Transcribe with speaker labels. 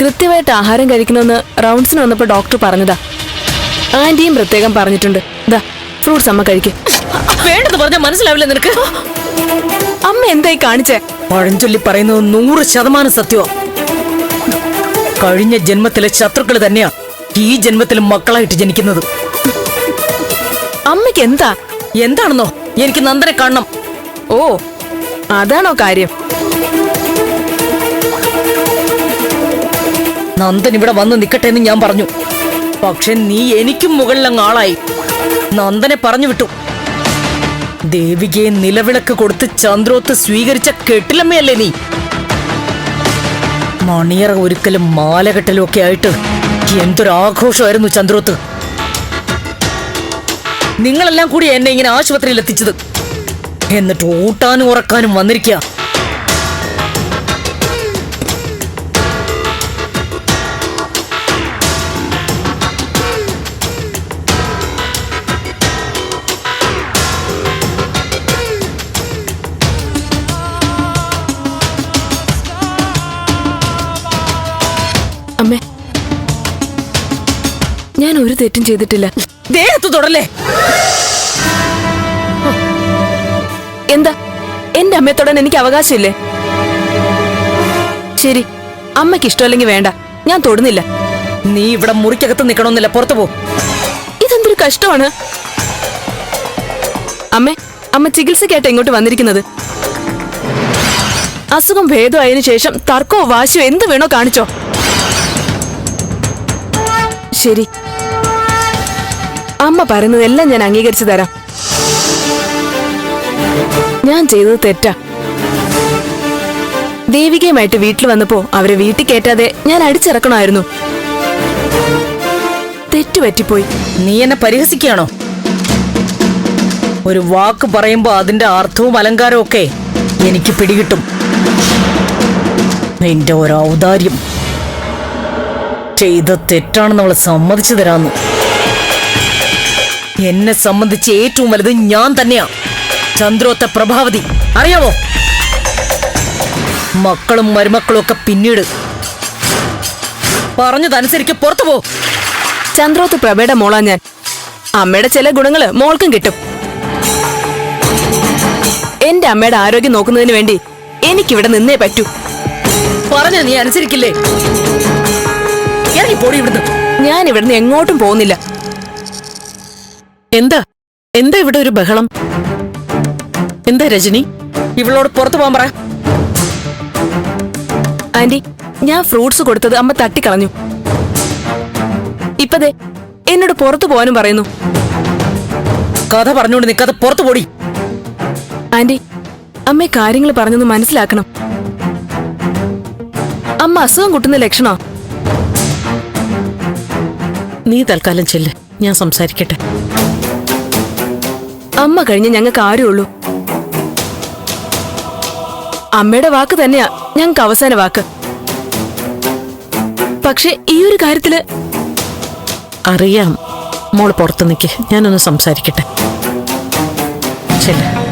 Speaker 1: കൃത്യമായിട്ട് ആഹാരം കഴിക്കണമെന്ന് റൗണ്ട്സിന് വന്നപ്പോ ഡോക്ടർ പറഞ്ഞതാ. ആന്റിയും പ്രത്യേകം പറഞ്ഞിട്ടുണ്ട്. ദാ ഫ്രൂട്ട്സ് അമ്മ കഴിക്ക്.
Speaker 2: വേണ്ടത് പറഞ്ഞാൽ മനസ്സിലാവില്ല നിനക്ക്.
Speaker 1: അമ്മ എന്തായി കാണിച്ചേ?
Speaker 2: പഴഞ്ചൊല്ലി പറയുന്നത് നൂറ് ശതമാനം സത്യമാ കഴിഞ്ഞ ജന്മത്തിലെ ശത്രുക്കൾ തന്നെയാ ഈ ജന്മത്തിലും മക്കളായിട്ട് ജനിക്കുന്നത്.
Speaker 1: അമ്മയ്ക്ക് എന്താ?
Speaker 2: എന്താണെന്നോ? എനിക്ക് നന്ദനെ കാണണം.
Speaker 1: ഓ അതാണോ കാര്യം?
Speaker 2: നന്ദൻ ഇവിടെ വന്ന് നിക്കട്ടെ എന്ന് ഞാൻ പറഞ്ഞു. പക്ഷെ നീ എനിക്കും മുകളിലങ്ങ് ആളായി. നന്ദനെ പറഞ്ഞു വിട്ടു. ദേവികയെ നിലവിളക്ക് കൊടുത്ത് ചന്ദ്രോത്ത് സ്വീകരിച്ച കെട്ടിലമ്മയല്ലേ നീ? മണിയറ ഒരുക്കലും മാലകെട്ടലും ഒക്കെ ആയിട്ട് എന്തൊരാഘോഷമായിരുന്നു ചന്ദ്രോത്ത്. നിങ്ങളെല്ലാം കൂടി എന്നെ ഇങ്ങനെ ആശുപത്രിയിൽ എത്തിച്ചത്. എന്നിട്ട് ഊട്ടാനും ഉറക്കാനും വന്നിരിക്കുക
Speaker 1: അമ്മേ. ഞാൻ ഒരു തെറ്റും ചെയ്തിട്ടില്ല.
Speaker 2: ദേഹത്ത് തൊടല്ലേ?
Speaker 1: എന്താ? എന്റെ അമ്മയെ തൊടാൻ എനിക്ക് അവകാശമില്ലേ? ശരി അമ്മയ്ക്ക് ഇഷ്ടമല്ലെങ്കിൽ വേണ്ട. ഞാൻ തൊടുന്നില്ല.
Speaker 2: നീ ഇവിടെ മുറിക്കകത്ത് നിൽക്കണമെന്നില്ല പുറത്തു പോ.
Speaker 1: ഇതെന്തൊരു കഷ്ടമാണ്? അമ്മേ അമ്മ ചികിത്സക്കായിട്ട് ഇങ്ങോട്ട് വന്നിരിക്കുന്നത്. അസുഖം ഭേദമായതിനു ശേഷം തർക്കമോ വാശിയോ എന്ത് വേണോ കാണിച്ചോ. ശരി. അമ്മ പറയുന്നതെല്ലാം ഞാൻ അംഗീകരിച്ചു തരാം. ഞാൻ ചെയ്തത് തെറ്റാ. ദേവികയുമായിട്ട് വീട്ടിൽ വന്നപ്പോ അവരെ വീട്ടിൽ കയറ്റാതെ ഞാൻ അടിച്ചിറക്കണമായിരുന്നു. തെറ്റുപറ്റിപ്പോയി
Speaker 2: നീ എന്നെ പരിഹസിക്കുകയാണോ? ഒരു വാക്ക് പറയുമ്പോ അതിന്റെ അർത്ഥവും അലങ്കാരവും ഒക്കെ എനിക്ക് പിടികിട്ടും. നിന്റെ ഒരു ഔദാര്യം. ചെയ്ത തെറ്റാണെന്ന് അവളെ സമ്മതിച്ചു തരാന്ന്. എന്നെ സംബന്ധിച്ച് ഏറ്റവും വലുത് ഞാൻ തന്നെയാ. ചന്ദ്രോത്ത പ്രഭാവതി. അറിയാമോ മക്കളും മരുമക്കളും ഒക്കെ പിന്നീട്. പറഞ്ഞതനുസരിക്ക് പുറത്തു പോ.
Speaker 1: ചന്ദ്രോത്ത് പ്രഭയുടെ മോളാ ഞാൻ. അമ്മയുടെ ചില ഗുണങ്ങൾ മോൾക്കും കിട്ടും. എന്റെ അമ്മയുടെ ആരോഗ്യം നോക്കുന്നതിന് വേണ്ടി എനിക്കിവിടെ നിന്നേ പറ്റൂ.
Speaker 2: പറഞ്ഞ നീ അനുസരിക്കില്ലേ? ഇറങ്ങി പോടി ഇവിടുന്ന്.
Speaker 1: ഞാൻ ഇവിടുന്ന് എങ്ങോട്ടും പോകുന്നില്ല.
Speaker 3: എന്താ? എന്താ ഇവിടെ ഒരു ബഹളം? എന്താ രജനി?
Speaker 2: ഇവളോട് പുറത്തു പോകാൻ പറ.
Speaker 1: ആന്റി ഞാൻ ഫ്രൂട്ട്സ് കൊടുത്തത് അമ്മ തട്ടിക്കളഞ്ഞു. ഇപ്പതേ എന്നോട് പുറത്തു പോകാനും പറയുന്നു.
Speaker 2: കഥ പറഞ്ഞുകൊണ്ട് നിൽക്കാതെ പുറത്തു പോടി.
Speaker 1: ആന്റി അമ്മ കാര്യങ്ങൾ പറഞ്ഞൊന്ന് മനസ്സിലാക്കണം. അമ്മ അസുഖം കുട്ടുന്ന ലക്ഷണോ
Speaker 3: നീ തൽക്കാലം ചെല്ല്. ഞാൻ സംസാരിക്കട്ടെ.
Speaker 1: അമ്മ കഴിഞ്ഞ് ഞങ്ങൾക്ക് ആരേ ഉള്ളൂ? അമ്മയുടെ വാക്ക് തന്നെയാ ഞങ്ങൾക്ക് അവസാന വാക്ക്. പക്ഷെ ഈ ഒരു കാര്യത്തിൽ
Speaker 3: അറിയാം. മോൾ പുറത്ത് നിൽക്കേ ഞാനൊന്ന് സംസാരിക്കട്ടെ. ചെല്ല്.